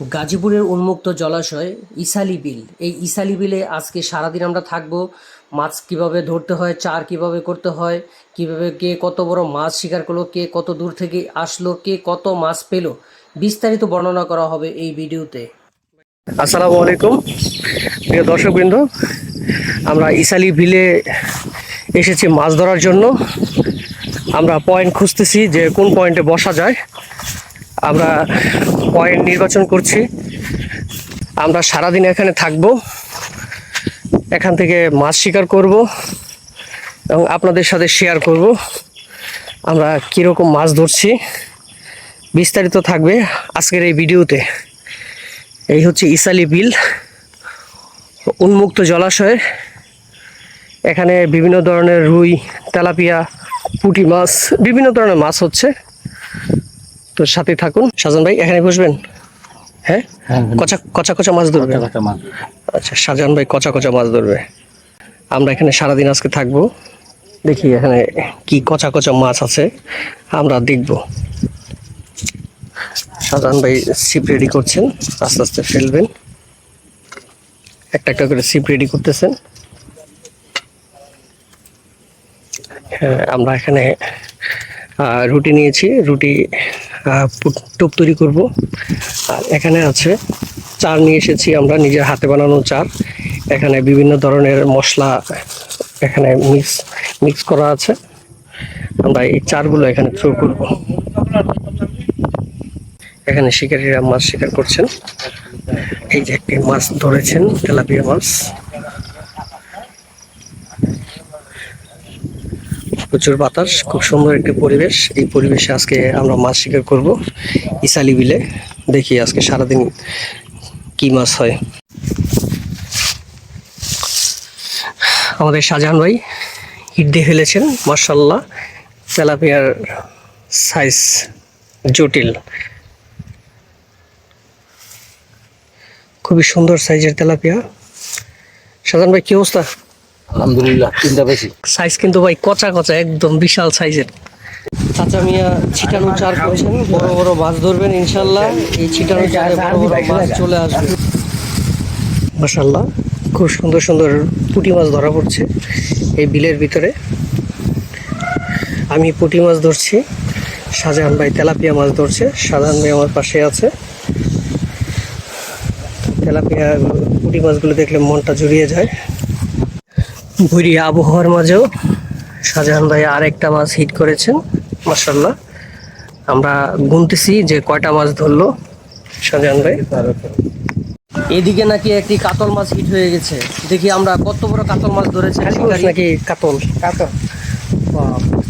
গাজীপুরের উন্মুক্ত জলাশয় ইসালি বিল। এই ইসালি বিলে আজকে সারাদিন আমরা থাকব। মাছ কীভাবে ধরতে হয়, চার কীভাবে করতে হয়, কীভাবে কে কত বড় মাছ শিকার করল, কে কত দূর থেকে আসলো, কে কত মাছ পেল, বিস্তারিত বর্ণনা করা হবে এই ভিডিওতে। আসসালামু আলাইকুম। প্রিয় দর্শকবৃন্দ, আমরা ইসালি বিলে এসেছি মাছ ধরার জন্য। আমরা পয়েন্ট খুঁজতেছি যে কোন পয়েন্টে বসা যায়। আমরা পয়েন্ট নির্বাচন করছি। আমরা সারাদিন এখানে থাকব। এখান থেকে মাছ শিকার করব এবং আপনাদের সাথে শেয়ার করব। আমরা কীরকম মাছ ধরছি বিস্তারিত থাকবে আজকের এই ভিডিওতে। এই হচ্ছে ইসালি বিল, উন্মুক্ত জলাশয়। এখানে বিভিন্ন ধরনের রুই, তেলাপিয়া, পুঁটি মাছ, বিভিন্ন ধরনের মাছ হচ্ছে। তো সাথে থাকুন। সাজান ভাই এখানে বসবেন? হ্যাঁ? কচা কচা কচা মাছ। ধরবে আচ্ছা শাহজাহান ভাই কচা কচা মাছ ধরবে। আমরা এখানে সারাদিন আজকে থাকব। দেখি এখানে কি কচা কচা মাছ আছে। আমরা দেখব। শাহজাহান ভাই সিপ রেডি করছেন। আস্তে আস্তে ফেলবেন। একটা একটা করে সিপ রেডি করতেছেন। হ্যাঁ আমরা এখানে রুটি নিয়েছি, রুটি টোপ তৈরি করব। আর এখানে আছে চার নিয়ে এসেছি আমরা, নিজের হাতে বানানো চার এখানে বিভিন্ন ধরনের মশলা এখানে মিক্স মিক্স করা আছে। আমরা এই চারগুলো এখানে থ্রো করব। এখানে শিকারীরা মাছ শিকার করছেন। এই যে একটি মাছ ধরেছেন, তেলাপিয়া মাছ। প্রচুর বাতাস, খুব সুন্দর একটি পরিবেশ। এই পরিবেশে আজকে আমরা মাছ শিকার করব ইসালি বিলে। দেখি আজকে সারাদিন কি মাছ হয়। আমাদের শাহজাহান ভাই হিট দিয়ে ফেলেছেন মার্শাল্লাহ তেলাপিয়ার সাইজ জটিল। খুবই সুন্দর সাইজের তেলাপিয়া। শাহজাহান ভাই, কি অবস্থা? আলহামদুলিল্লাহ তিনটা বেশি। সাইজ কিন্তু ভাই কচা কচা একদম বিশাল সাইজের চাচা মিয়া ছিটানো চার করছেন বড় বড় মাছ ধরবেন ইনশাল্লাহ। এই ছিটানো চারে বড় বড় মাছ চলে আসবে। মাশাল্লাহ খুব সুন্দর সুন্দর পুঁটি মাছ ধরা পড়ছে এই বিলের ভিতরে। আমি পুঁটি মাছ ধরছি শাহজাহান ভাই তেলাপিয়া মাছ ধরছে শাহজাহান ভাই আমার পাশে আছে। তেলাপিয়া পুঁটি মাছগুলো দেখলে মনটা জুড়িয়ে যায়। ভুরি আবহাওয়ার মাঝেও শাহজাহান ভাই আরেকটা মাছ হিট করেছেন মার্শাল্লাহ আমরা গুনতেছি যে কয়টা মাছ ধরলো শাহজাহান ভাই। এদিকে নাকি একটি কাতল মাছ হিট হয়ে গেছে। দেখি আমরা কত বড় কাতল মাছ ধরেছে নাকি কাতল? কাতল।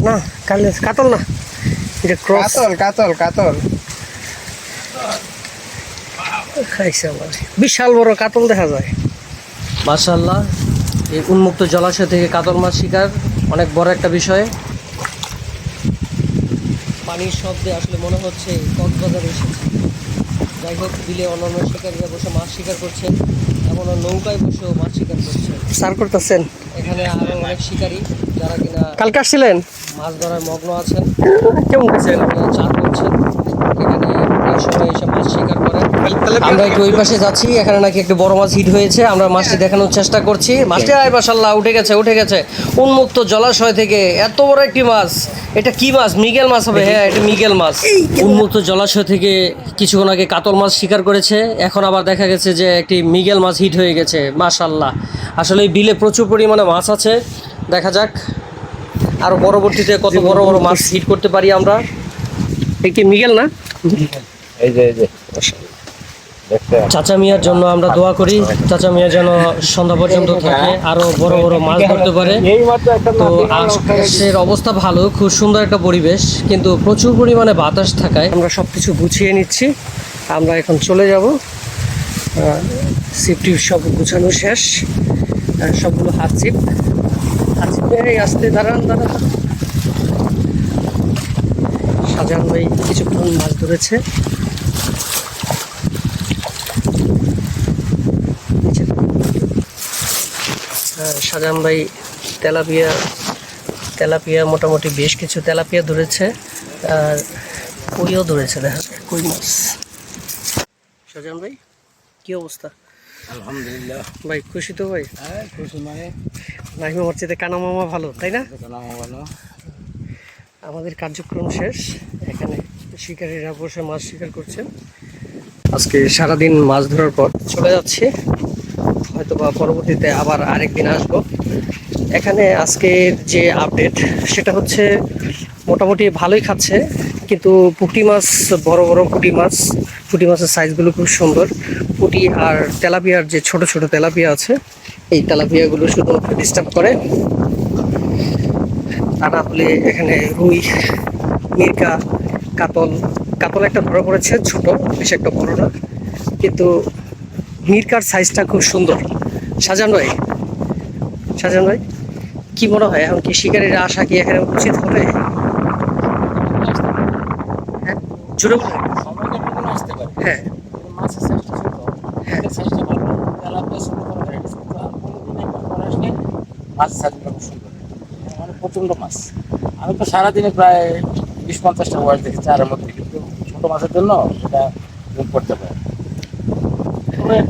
না কালে কাতল না। এটা ক্রস কাতল কাতল কাতল। খাইছে আমার বিশাল বড় কাতল দেখা যায়। মাশাল্লাহ এই উন্মুক্ত জলাশয় থেকে কাতল মাছ শিকার অনেক বড় একটা বিষয়। পানির শব্দে আসলে মনে হচ্ছে কক্সবাজার এসেছে। যাই হোক বিলে অন্যান্য শিকারীরা বসে মাছ শিকার করছেন এমন নৌকায় বসেও মাছ শিকার করছে। সার করতেছেন? এখানে আরও অনেক শিকারী যারা কিনা কালকে আসছিলেন? মাছ ধরার মগ্ন আছেন। কেমন চার করছেন। এখানে এই সময় এসে মাছ শিকার আমরা একটু ওই পাশে যাচ্ছি এখানে নাকি একটু বড় মাছ হিট হয়েছে আমরা মাছটি দেখানোর চেষ্টা করছি। মাছটি আয় মাসাল্লাহ উঠে গেছে উঠে গেছে। উন্মুক্ত জলাশয় থেকে এত বড় একটি মাছ। এটা কি মাছ? মিগেল মাছ হবে। হ্যাঁ এটা মিগেল মাছ। উন্মুক্ত জলাশয় থেকে কিছুক্ষণ আগে কাতল মাছ শিকার করেছে। এখন আবার দেখা গেছে যে একটি মিগেল মাছ হিট হয়ে গেছে মাশাল্লাহ আসলে এই বিলে প্রচুর পরিমাণে মাছ আছে। দেখা যাক। আর পরবর্তীতে কত বড় বড় মাছ হিট করতে পারি আমরা। একটি মিগেল না? এই যে এই যে। চাচা মিয়ার জন্য আমরা দোয়া করি। চাচা মিয়া যেন সন্ধ্যা পর্যন্ত থাকে, আরও বড় বড় মাছ ধরতে পারে। এই তো আকাশের অবস্থা ভালো, খুব সুন্দর একটা পরিবেশ, কিন্তু প্রচুর পরিমাণে বাতাস থাকায় আমরা সব কিছু গুছিয়ে নিচ্ছি। আমরা এখন চলে যাব। সিফটি সব গুছানো শেষ। সবগুলো হাত সিপ হাত সিপ এই আসতে দাঁড়ান দাঁড়ান। সাজানো ভাই কিছুক্ষণ মাছ ধরেছে। শাহজাহান ভাই তেলাপিয়া তেলাপিয়া মোটামুটি বেশ কিছু তেলাপিয়া ধরেছে আর কইও ধরেছে দেখা যায় কই মাছ। শাহজাহান ভাই কি অবস্থা? আলহামদুলিল্লাহ। ভাই খুশি তো ভাই? হ্যাঁ খুশি মানে? নাহিমা মসজিদে কানা মামা ভালো তাই না? নাম বলো আমাদের কার্যক্রম শেষ এখানে শিকারীরা বসে মাছ শিকার করছেন। আজকে সারাদিন মাছ ধরার পর চলে যাচ্ছি। হয়তো বা পরবর্তীতে আবার আরেকদিন আসব। এখানে আজকের যে আপডেট সেটা হচ্ছে মোটামুটি ভালোই খাচ্ছে, কিন্তু পুঁটি মাছ, বড় বড় পুঁটি মাছ, পুঁটি মাছের সাইজগুলো খুব সুন্দর। পুঁটি আর তেলাপিয়ার যে ছোট ছোট তেলাপিয়া আছে, এই তেলাপিয়াগুলো শুধুমাত্র ডিস্টার্ব করে। তা না হলে এখানে রুই মির্কা কাতল কাতল একটা ধরা পড়েছে, ছোট, বেশ একটা বড় না। কিন্তু মির্কার সাইজটা খুব সুন্দর। সাজান ভাই সাজান ভাই কি মনে হয় এখন কি শিকারীরা আসা কি এখানে উচিত হবে? হ্যাঁ পারে। হ্যাঁ। আসলে মাছের সাইজটা খুব সুন্দর। মানে প্রচণ্ড মাছ। আমি তো সারাদিনে প্রায় বিশ পঞ্চাশটা ওয়ার্ড দেখি চারের মধ্যে। কিন্তু ছোট মাছের জন্য এটা করতে পারে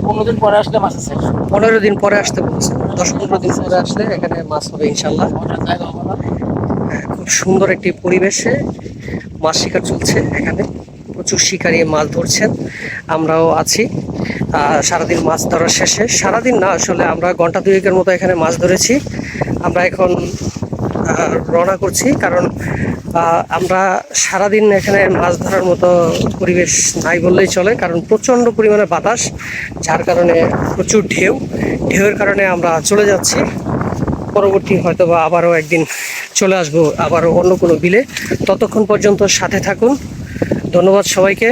পনেরো দিন পরে আসলে মাছের সাইজ পনেরো দিন পরে আসতে বলছে। দশ পনেরো দিন পরে আসলে এখানে মাছ হবে ইনশাল্লাহ। খুব সুন্দর একটি পরিবেশে মাছ শিকার চলছে এখানে। প্রচুর শিকারী মাছ ধরছেন। আমরাও আছি। সারাদিন মাছ ধরার শেষে সারাদিন না আসলে আমরা ঘণ্টা দুয়েকের মতো এখানে মাছ ধরেছি। আমরা এখন রওনা করছি। কারণ আমরা সারাদিন এখানে মাছ ধরার মতো পরিবেশ নাই বললেই চলে। কারণ প্রচণ্ড পরিমাণে বাতাস, যার কারণে প্রচুর ঢেউ। ঢেউয়ের কারণে আমরা চলে যাচ্ছি। পরবর্তী হয়তো বা আবারও একদিন চলে আসব, আবারও অন্য কোনো বিলে। ততক্ষণ পর্যন্ত সাথে থাকুন। ধন্যবাদ সবাইকে।